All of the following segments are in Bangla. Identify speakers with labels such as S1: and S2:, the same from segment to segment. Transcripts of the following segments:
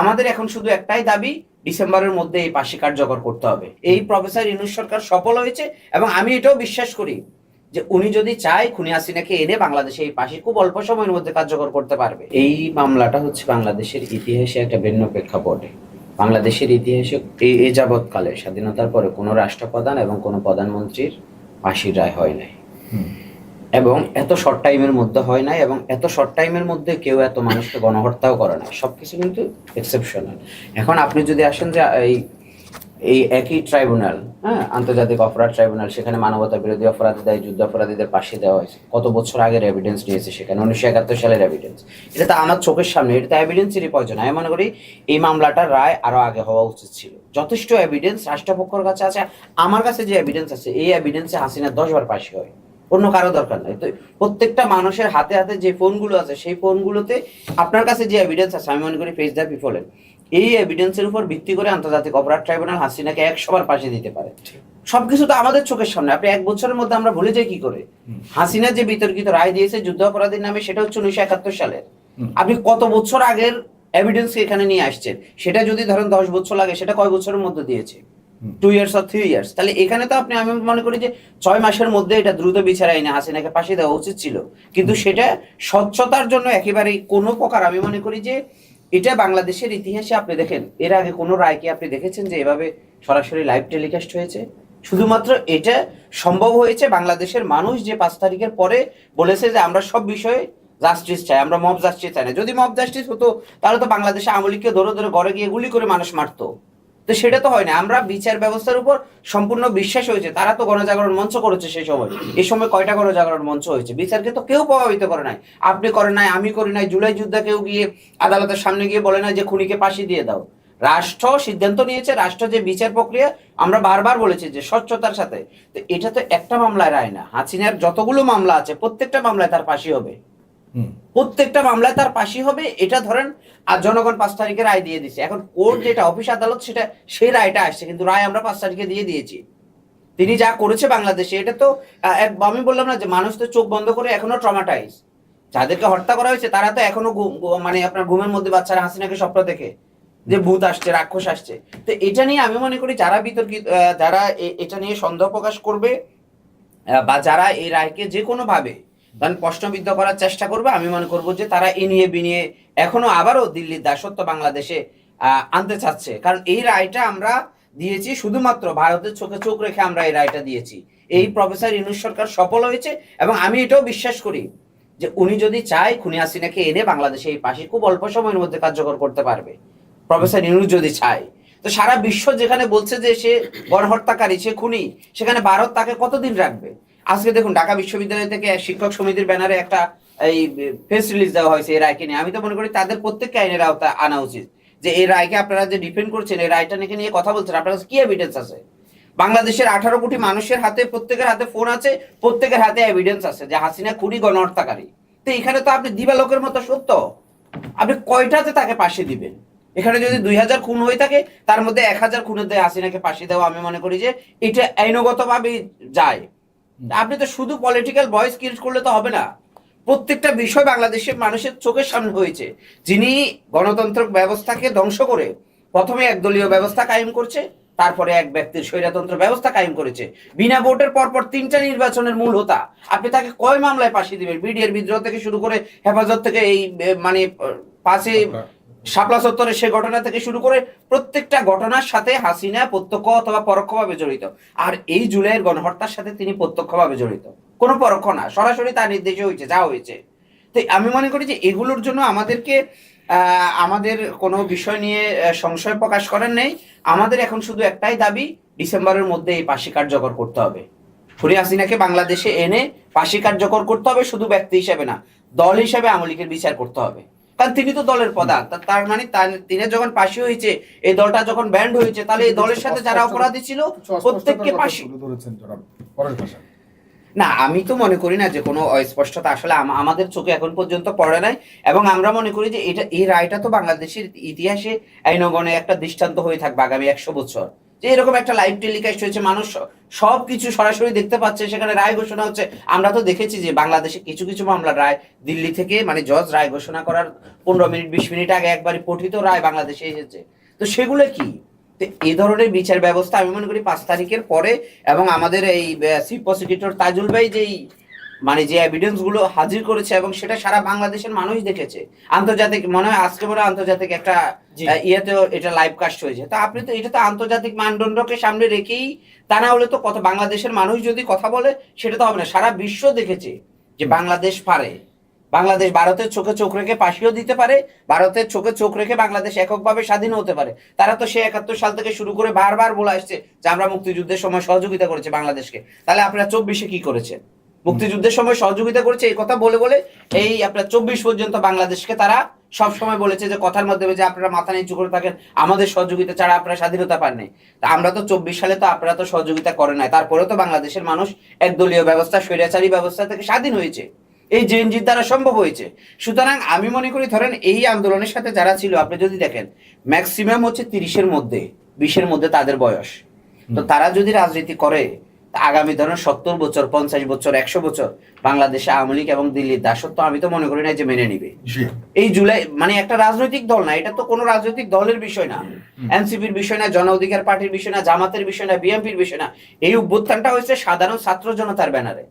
S1: আমাদের এখন শুধু একটাই দাবি, ডিসেম্বরের মধ্যে এই পাশি কার্যকর করতে হবে। এই প্রফেসর ইউনুস সরকার সফল হয়েছে এবং আমি এটাও বিশ্বাস করি যে উনি যদি চায়, খুনি হাসিনাকে এনে বাংলাদেশে এই পাশি খুব অল্প সময়ের মধ্যে কার্যকর করতে পারবে। এই মামলাটা হচ্ছে বাংলাদেশের ইতিহাসে একটা ভিন্ন প্রেক্ষাপটে। বাংলাদেশের ইতিহাসে এ যাবৎকালে স্বাধীনতার পরে কোনো রাষ্ট্রপ্রধান এবং কোনো প্রধানমন্ত্রীর ফাঁসির রায় হয় নাই। এবং এত শর্ট টাইমের মধ্যে হয় নাই এবং এত শর্ট টাইমের মধ্যে কেউ এত মানুষকে গণহত্যাও করে না। সবকিছু কিন্তু এক্সেপশনাল এখন আপনি যদি আসেন যে, এই এই একই ট্রাইব্যুনাল হ্যাঁ আন্তর্জাতিক অপরাধ ট্রাইব্যুনাল সেখানে মানবতা বিরোধী অপরাধী দায়, যুদ্ধ অপরাধীদের পাশে দেওয়া হয়েছে। কত বছর আগের এভিডেন্স নিয়েছে সেখানে? উনিশশো একাত্তর সালের এভিডেন্স এটা তো আমার চোখের সামনে, এটা তো এভিডেন্সেরই প্রয়োজন। আমি মনে করি এই মামলাটার রায় আরও আগে হওয়া উচিত ছিল। যথেষ্ট এভিডেন্স রাষ্ট্রপক্ষর কাছে আছে। আমার কাছে যে এভিডেন্স আছে, এই এভিডেন্সে হাসিনা দশবার পাশে হয়। অন্য কারও দরকার নাই। তো প্রত্যেকটা মানুষের হাতে হাতে যে ফোনগুলো আছে সেই ফোনগুলোতে আপনার কাছে যে এভিডেন্স আছে আমি মনে করি ফেস দ্য পিপলের এই এভিডেন্সের উপর ভিত্তি করে আন্তর্জাতিক অপরাধ ট্রাইব্যুনাল হাসিনাকে একশো বার পাশে দিতে পারে। সবকিছু তো আমাদের চোখের সামনে। আপনি এক বছরের মধ্যে আমরা ভুলে যাই কি করে? হাসিনা যে বিতর্কিত রায় দিয়েছে যুদ্ধ অপরাধীর নামে সেটা হচ্ছে উনিশশো একাত্তর সালের। আপনি কত বছর আগের এভিডেন্স এখানে নিয়ে আসছেন? সেটা যদি ধরেন দশ বছর লাগে সেটা কয় বছরের মধ্যে দিয়েছে। Two years or three years তাহলে এখানে তো আপনি আমি মনে করি যে ছয় মাসের মধ্যে এটা দ্রুত বিচার আইনে হাসিনাকে ফাঁসি দেওয়া উচিত ছিল। কিন্তু সেটা স্বচ্ছতার জন্য একেবারে কোনো প্রকার আমি মনে করি যে এটা বাংলাদেশের ইতিহাসে আপনি দেখেন এর আগে কোনো রায় কি আপনি দেখেছেন যে এভাবে সরাসরি লাইভ টেলিকাস্ট হয়েছে? শুধুমাত্র এটা সম্ভব হয়েছে বাংলাদেশের মানুষ যে পাঁচ তারিখের পরে বলেছে যে আমরা সব বিষয়ে জাস্টিস চাই আমরা মব জাস্টিস চাই না। যদি মব জাস্টিস হতো তাহলে তো বাংলাদেশে আমলিকে ধরে ধরে ঘরে গিয়ে গুলি করে মানুষ মারতো। তো সেটা তো হয় না। আমরা বিচার ব্যবস্থার উপর সম্পূর্ণ বিশ্বাস হয়েছে। তারা তো গণজাগরণ মঞ্চ করেছে সেই সময়। এই সময় কয়টা গণজাগরণ মঞ্চ হয়েছে? বিচারকে তো কেউ প্রভাবিত করে নাই। আপনি করেন নাই, আমি করি নাই, জুলাই যুদ্ধে কেউ গিয়ে আদালতের সামনে গিয়ে বলে না যে খুনিকে ফাঁসি দিয়ে দাও। রাষ্ট্র সিদ্ধান্ত নিয়েছে, রাষ্ট্র যে বিচার প্রক্রিয়া, আমরা বারবার বলেছি যে স্বচ্ছতার সাথে। তো এটা তো একটা মামলায় রায় না। হাসিনার যতগুলো মামলা আছে, প্রত্যেকটা মামলায় তার ফাঁসি হবে।
S2: হুম।
S1: প্রত্যেকটা মামলায় তার ফাঁসি হবে এটা ধরেন আর জনগণ পাঁচ তারিখে রায় দিয়ে দিছে এখন কোর্ট যেটা অফিস আদালত সেটা সেই রায়টা আসছে কিন্তু রায় আমরা পাঁচ তারিখে দিয়ে দিয়েছি। তিনি যা করেছে বাংলাদেশে এটা তো আমি বললাম না যে মানুষ তো চোখ বন্ধ করে এখনও ট্রমাটাইজ যাদেরকে হত্যা করা হয়েছে তারা তো এখনও মানে আপনার ঘুমের মধ্যে বাচ্চারা হাসিনাকে স্বপ্ন দেখে যে ভূত আসছে রাক্ষস আসছে। তো এটা নিয়ে আমি মনে করি যারা বিতর্কিত যারা এটা নিয়ে সন্দেহ প্রকাশ করবে বা যারা এই রায়কে যে কোনো ভাবে কারণ প্রশ্নবিদ্ধ করার চেষ্টা করবে। আমি মনে করব যে তারা এ নিয়ে বিনিয়ে এখনও আবারও দিল্লির দাসত্ব বাংলাদেশে আনতে চাচ্ছে। কারণ এই রায়টা আমরা দিয়েছি শুধুমাত্র ভারতের চোখে চোখ রেখে আমরা এই রায়টা দিয়েছি। এই প্রফেসর ইউনুস সরকার সফল হয়েছে এবং আমি এটাও বিশ্বাস করি যে উনি যদি চায়, খুনি হাসিনাকে এনে বাংলাদেশে এই পাশে খুব অল্প সময়ের মধ্যে কার্যকর করতে পারবে। প্রফেসর ইউনুস যদি চায়। তো সারা বিশ্ব যেখানে বলছে যে সে গণহত্যাকারী, সে খুনি, সেখানে ভারত তাকে কতদিন রাখবে? আজকে দেখুন, ঢাকা বিশ্ববিদ্যালয় থেকে শিক্ষক সমিতির ব্যানারে একটা এই প্রেস রিলিজ দেওয়া হয়েছে এই রায়কে নিয়ে। আমি তো মনে করি তাদের প্রত্যেককে আইনের আওতা আনা উচিত যে এই রায়কে আপনারা যে ডিফেন্ড করছেন, এই রায়টা নিয়ে নিয়ে কথা বলছেন, আপনার কাছে কি এভিডেন্স আছে? বাংলাদেশের আঠারো কোটি মানুষের হাতে, প্রত্যেকের হাতে ফোন আছে, প্রত্যেকের হাতে এভিডেন্স আছে যে হাসিনা খুনি গণহত্যাকারী। তো এখানে তো আপনি দিবালোকের মতো সত্য। আপনি কয়টাতে তাকে পাশে দিবেন? এখানে যদি দুই হাজার খুন হয়ে থাকে, তার মধ্যে এক হাজার খুনের দেয় হাসিনাকে পাশে দেওয়া আমি মনে করি যে এটা আইনগতভাবে যায়। আপনি তো শুধু পলিটিক্যাল ভয়েস ক্রিয়েট করলে তো হবে না। প্রত্যেকটা বিষয় বাংলাদেশের মানুষের চোখের সামনে হয়েছে। যিনি গণতন্ত্র ব্যবস্থাকে ধ্বংস করে প্রথমে একদলীয় ব্যবস্থা কায়েম করছে, তারপরে এক ব্যক্তির স্বৈরতন্ত্র ব্যবস্থা কায়েম করেছে। বিনা ভোটের পরপর তিনটা নির্বাচনের মূল হতা। আপনি তাকে কয় মামলায় ফাঁসি দিবেন? বিডিআর বিদ্রোহ থেকে শুরু করে হেফাজত থেকে এই মানে পাশে শাপলা চত্বরের সে ঘটনা থেকে শুরু করে প্রত্যেকটা ঘটনার সাথে হাসিনা প্রত্যক্ষ অথবা পরোক্ষভাবে জড়িত। আর এই জুলাইয়ের গণহত্যার সাথে তিনি প্রত্যক্ষভাবে জড়িত। কোনো পরোক্ষ না, সরাসরি তার নির্দেশে হয়েছে, যা হয়েছে। তো আমি মনে করি যে এগুলোর জন্য আমাদেরকে আমাদের কোনো বিষয় নিয়ে সংশয় প্রকাশ করার নেই। আমাদের এখন শুধু একটাই দাবি, ডিসেম্বরের মধ্যে এই পাশি কার্যকর করতে হবে। খুনি হাসিনাকে বাংলাদেশে এনে পাশি কার্যকর করতে হবে শুধু ব্যক্তি হিসেবে না, দল হিসেবে আমলিকের বিচার করতে হবে। কারণ তিনি তো দলের প্রধান তার মানে তিনি যখন পাশি হয়েছে, এই দলটা যখন ব্যান্ড হয়েছে, তাহলে এই দলের সাথে যারা অপরাধী ছিল, প্রত্যেককে পাশি। না, আমি তো মনে করি না যে কোনো অস্পষ্টতা আসলে আমাদের চোখে এখন পর্যন্ত পড়ে নাই। এবং আমরা মনে করি যে এটা এই রায়টা তো বাংলাদেশের ইতিহাসে আইনগণে একটা দৃষ্টান্ত হয়ে থাকবে আগামী একশো বছর। যে এরকম একটা লাইভ টেলিকাস্ট হয়েছে, মানুষ সব কিছু সরাসরি দেখতে পাচ্ছে। সেখানে রায় ঘোষণা হচ্ছে। আমরা তো দেখেছি যে বাংলাদেশে কিছু কিছু মামলা রায় দিল্লি থেকে মানে জজ রায় ঘোষণা করার পনেরো মিনিট, বিশ মিনিট আগে একবারই পঠিত রায় বাংলাদেশে এসেছে। তো সেগুলো কি? এই ধরনের বিচার ব্যবস্থা আমি মনে করি পাঁচ তারিখের পরে এবং আমাদের এই চিফ প্রসিকিউটর তাজুল ভাই যেই মানে যে এভিডেন্সগুলো হাজির করেছে এবং সেটা সারা বাংলাদেশের মানুষ দেখেছে। আন্তর্জাতিক মনে হয় আজকে মনে আন্তর্জাতিক একটা ইয়েতেও এটা লাইভ কাস্ট হয়েছে। তো আপনি তো এটা তো আন্তর্জাতিক মানদণ্ডকে সামনে রেখেই তা না হলে তো কত বাংলাদেশের মানুষ যদি কথা বলে সেটা তো হবে না। সারা বিশ্ব দেখেছে যে বাংলাদেশ পারে। বাংলাদেশ ভারতের চোখে চোখ রেখে পাশিও দিতে পারে ভারতের চোখে চোখ রেখে বাংলাদেশ এককভাবে স্বাধীন হতে পারে। তারা তো সে একাত্তর সাল থেকে শুরু করে বারবার বলে আসছে যে আমরা মুক্তিযুদ্ধের সময় সহযোগিতা করেছি বাংলাদেশকে। তাহলে আপনারা চব্বিশে কি করেছেন? মুক্তিযুদ্ধের সময় সহযোগিতা করেছে এই কথা বলে বলে এই আপনার চব্বিশ পর্যন্ত বাংলাদেশকে তারা সব সময় বলেছে যে কথার মাধ্যমে যে আপনারা মাথা নিচু করে থাকেন আমাদের সহযোগিতা ছাড়া আপনারা স্বাধীনতা পাননি তা আমরা তো চব্বিশ সালে তো আপনারা তো সহযোগিতা করেন নাই তারপরেও তো বাংলাদেশের মানুষ একদলীয় ব্যবস্থা স্বৈরাচারী ব্যবস্থা থেকে স্বাধীন হয়েছে। এই জেএনজির দ্বারা সম্ভব হয়েছে। সুতরাং আমি মনে করি ধরেন এই আন্দোলনের সাথে যারা ছিল আপনি যদি দেখেন ম্যাক্সিমাম হচ্ছে তিরিশের মধ্যে বিশের মধ্যে তাদের বয়স। তো তারা যদি রাজনীতি করে আগামী ধরেন সত্তর বছর পঞ্চাশ বছর একশো বছর বাংলাদেশে আওয়ামী লীগ এবং দিল্লির দাসত্ব আমি তো মনে করি না যে মেনে নিবে। এই জুলাই মানে একটা রাজনৈতিক দল না এটা তো কোনো রাজনৈতিক দলের বিষয় না। এনসিপির বিষয় না জন অধিকার পার্টির বিষয় না জামাতের বিষয় না বিএনপির বিষয় না এই অভ্যুত্থানটা হয়েছে সাধারণ ছাত্র জনতার ব্যানারে।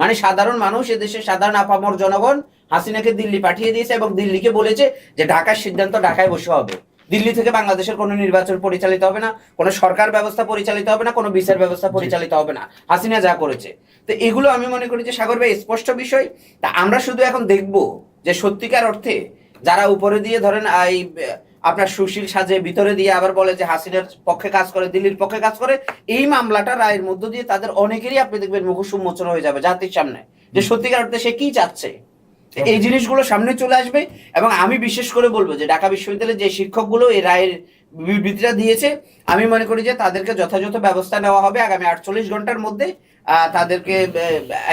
S1: মানে সাধারণ মানুষ এদেশের সাধারণ আপামর জনগণ হাসিনাকে দিল্লি পাঠিয়ে দিয়েছে এবং দিল্লিকে বলেছে যে ঢাকার সিদ্ধান্ত ঢাকায় বসে হবে। দিল্লি থেকে বাংলাদেশের কোনো নির্বাচন পরিচালিত হবে না কোনো সরকার ব্যবস্থা পরিচালিত হবে না কোনো বিচার ব্যবস্থা পরিচালিত হবে না। হাসিনা যা করেছে। তো এগুলো আমি মনে করি যে সাগর ভাই স্পষ্ট বিষয়। তা আমরা শুধু এখন দেখব যে সত্যিকার অর্থে যারা উপরে দিয়ে ধরেন এই আপনার সুশীল সাজে ভিতরে দিয়ে আবার বলে যে হাসিনার পক্ষে কাজ করে দিল্লির পক্ষে কাজ করে এই মামলাটা রায়ের মধ্য দিয়ে তাদের অনেকেরই আপনি দেখবেন মুখোশ উন্মোচন হয়ে যাবে জাতির সামনে। যে সত্যিকার অর্থে সে কি চাচ্ছে? এই জিনিসগুলো সামনে চলে আসবে এবং আমি বিশেষ করে বলব যে ঢাকা বিশ্ববিদ্যালয়ের যে শিক্ষকগুলো এই রায়ের বিবৃতিটা দিয়েছে আমি মনে করি যে তাদেরকে যথাযথ ব্যবস্থা নেওয়া হবে। আগামী আটচল্লিশ ঘণ্টার মধ্যে আহ, তাদেরকে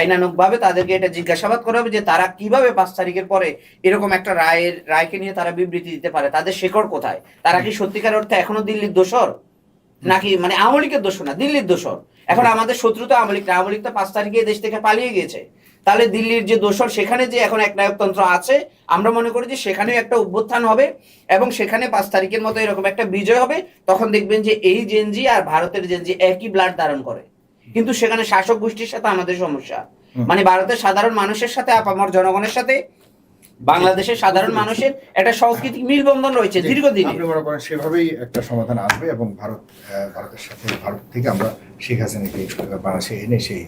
S1: আইনানুক ভাবে তাদেরকে এটা জিজ্ঞাসাবাদ করা হবে যে তারা কীভাবে পাঁচ তারিখের পরে এরকম একটা রায়ের রায়কে নিয়ে তারা বিবৃতি দিতে পারে। তাদের শেকড় কোথায়? তারা কি সত্যিকার অর্থে এখনও দিল্লির দোষর? নাকি মানে আওয়ামী লীগের দোষ না দিল্লির দোষর। এখন আমাদের শত্রু তো আওয়ামী লীগ না আওয়ামী লীগ তো পাঁচ তারিখে দেশ থেকে পালিয়ে গিয়েছে। তাহলে দিল্লির যে দোষর সেখানে যে এখন এক নায়কতন্ত্র আছে আমরা মনে করি যে সেখানেও একটা অভ্যুত্থান হবে এবং সেখানে পাঁচ তারিখের মতো এরকম একটা বিজয় হবে। তখন দেখবেন যে এই জেনজি আর ভারতের জেনজি একই ব্লাড ধারণ করে। কিন্তু সেখানে শাসক গোষ্ঠীর সাথে আমাদের সমস্যা। মানে ভারতের সাধারণ মানুষের সাথে আপামর জনগণের সাথে বাংলাদেশের সাধারণ মানুষের একটা সাংস্কৃতিক মিলবন্ধন রয়েছে দীর্ঘদিন
S2: আপনি মনে করেন সেভাবেই একটা সমাধান আসবে এবং ভারত ভারতের সাথে ভারত থেকে আমরা শেখ হাসিনাকে বাংলাদেশে এনে সেই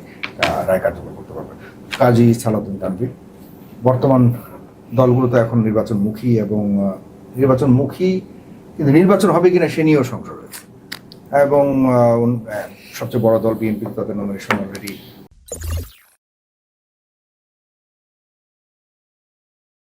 S2: রায় কার্যকর করতে পারব। কাজী সালাউদ্দিন তানভীর বর্তমান দলগুলো তো এখন নির্বাচনমুখী এবং নির্বাচনমুখী কিন্তু নির্বাচন হবে কিনা সে নিয়েও সংশয় রয়েছে। এবং সবচেয়ে বড় দল বিএনপি তাদের নমিনেশন অলরেডি